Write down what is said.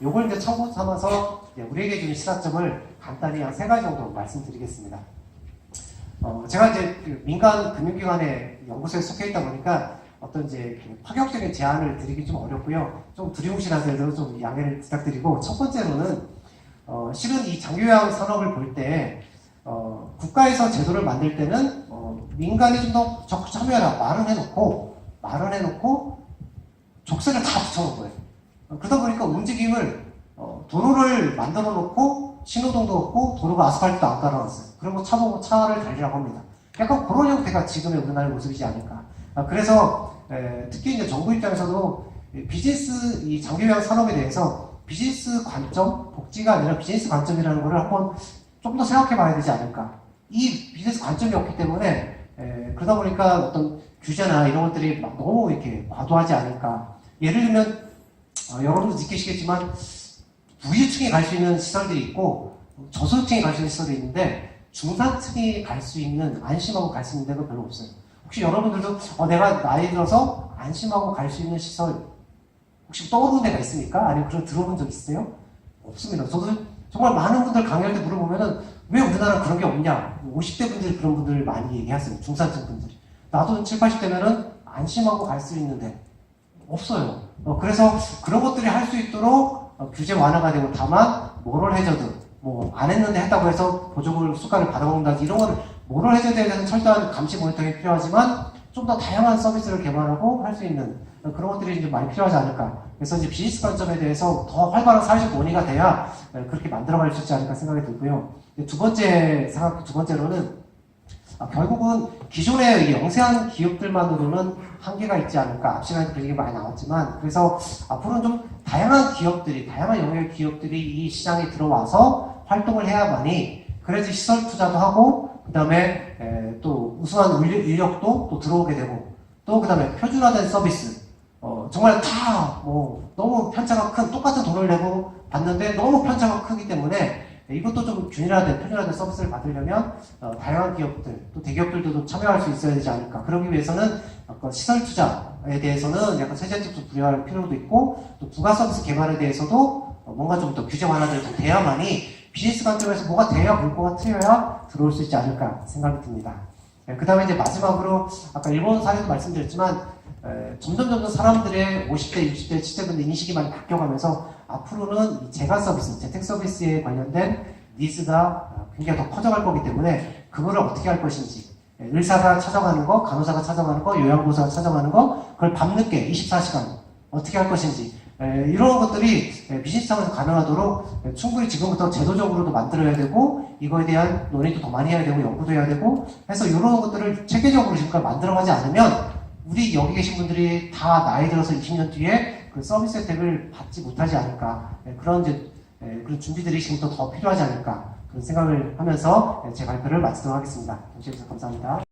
요걸 이제 참고 삼아서 이제 우리에게 주는 시사점을 간단히 한 세 가지 정도 말씀드리겠습니다. 어, 제가 이제 그 민간 금융기관의 연구소에 속해 있다 보니까 어떤 이제 그 파격적인 제안을 드리기 좀 어렵고요. 좀 두리뭉실한 데도 좀 양해를 부탁드리고 첫 번째로는 어, 실은 이 장교양 산업을 볼때 어, 국가에서 제도를 만들 때는 어, 민간이 좀 더 적극 참여하라 말을 해놓고 말을 해놓고 족쇄를 다 붙여놓은 거예요. 어, 그러다 보니까 움직임을 어, 도로를 만들어 놓고 신호등도 없고 도로가 아스팔트도 안 깔아놨어요. 그리고 차 보고 차를 달리라고 합니다. 약간 그런 형태가 지금의 우리나라의 모습이지 않을까. 아, 그래서 에, 특히 이제 정부 입장에서도 이 비즈니스 이 장기요양 산업에 대해서 비즈니스 관점, 복지가 아니라 비즈니스 관점이라는 것을 한번 좀 더 생각해 봐야 되지 않을까. 이 비즈니스 관점이 없기 때문에 에, 그러다 보니까 어떤 규제나 이런 것들이 막 너무 이렇게 과도하지 않을까. 예를 들면 어, 여러분도 느끼시겠지만 부유층이 갈수 있는 시설들이 있고 저소득층이 갈수 있는 시설이 있는데 중산층이 갈 수 있는 안심하고 갈 수 있는 데가 별로 없어요. 혹시 여러분들도 어, 내가 나이 들어서 안심하고 갈 수 있는 시설 혹시 떠오르는 데가 있습니까? 아니면 그런 들어본 적 있어요? 없습니다. 저도 정말 많은 분들 강의할 때 물어보면은 왜 우리나라 그런 게 없냐? 50대 분들이 그런 분들 많이 얘기하세요. 중산층 분들이. 나도 7, 80대면은 안심하고 갈 수 있는데 없어요. 어, 그래서 그런 것들이 할 수 있도록 어, 규제 완화가 되고 다만 모럴 해저드 뭐 안 했는데 했다고 해서 보조금을 수가를 받아먹는다든지 이런 거는 모럴 해저드에 대해서는 철저한 감시 모니터링이 필요하지만 좀 더 다양한 서비스를 개발하고 할 수 있는 어, 그런 것들이 이제 많이 필요하지 않을까. 그래서 이제 비즈니스 관점에 대해서 더 활발한 사회적 논의가 돼야 어, 그렇게 만들어갈 수 있지 않을까 생각이 들고요. 두 번째 생각, 두 번째로는 아, 결국은 기존의 이 영세한 기업들만으로는 한계가 있지 않을까. 앞 시간에 그 얘기 많이 나왔지만, 그래서 앞으로는 좀 다양한 기업들이, 다양한 영역의 기업들이 이 시장에 들어와서 활동을 해야만이, 그래야지 시설 투자도 하고, 그 다음에 또 우수한 인력- 인력도 또 들어오게 되고, 또 그 다음에 표준화된 서비스. 어, 정말 다 뭐 너무 편차가 큰, 똑같은 돈을 내고 받는데 너무 편차가 크기 때문에 이것도 좀 균일화된, 표준화된 서비스를 받으려면 어, 다양한 기업들, 또 대기업들도 좀 참여할 수 있어야 되지 않을까. 그러기 위해서는 아까 시설 투자에 대해서는 약간 세제집도 부여할 필요도 있고, 또 부가 서비스 개발에 대해서도 어, 뭔가 좀더 완화들이 좀 돼야만이 비즈니스 관점에서 뭐가 돼야 물꼬가 트여야 들어올 수 있지 않을까 생각이 듭니다. 그 다음에 이제 마지막으로 아까 일본 사례도 말씀드렸지만 에, 점점 점점 사람들의 50대, 60대, 70대분들 인식이 많이 바뀌어가면서 앞으로는 이 재가 서비스, 재택 서비스에 관련된 니즈가 어, 굉장히 더 커져갈 거기 때문에 그거를 어떻게 할 것인지 예, 의사가 찾아가는 거, 간호사가 찾아가는 거, 요양보호사가 찾아가는 거 그걸 밤늦게 24시간 어떻게 할 것인지 에, 이런 것들이 에, 비즈니스 상에서 가능하도록 에, 충분히 지금부터 제도적으로도 만들어야 되고 이거에 대한 논의도 더 많이 해야 되고 연구도 해야 되고 해서 이런 것들을 체계적으로 지금까지 만들어가지 않으면 우리 여기 계신 분들이 다 나이 들어서 20년 뒤에 그 서비스 혜택을 받지 못하지 않을까 예, 그런 이제 예, 그런 준비들이 지금부터 더 필요하지 않을까 그런 생각을 하면서 예, 제 발표를 마치도록 하겠습니다. 동시에 주셔서 감사합니다.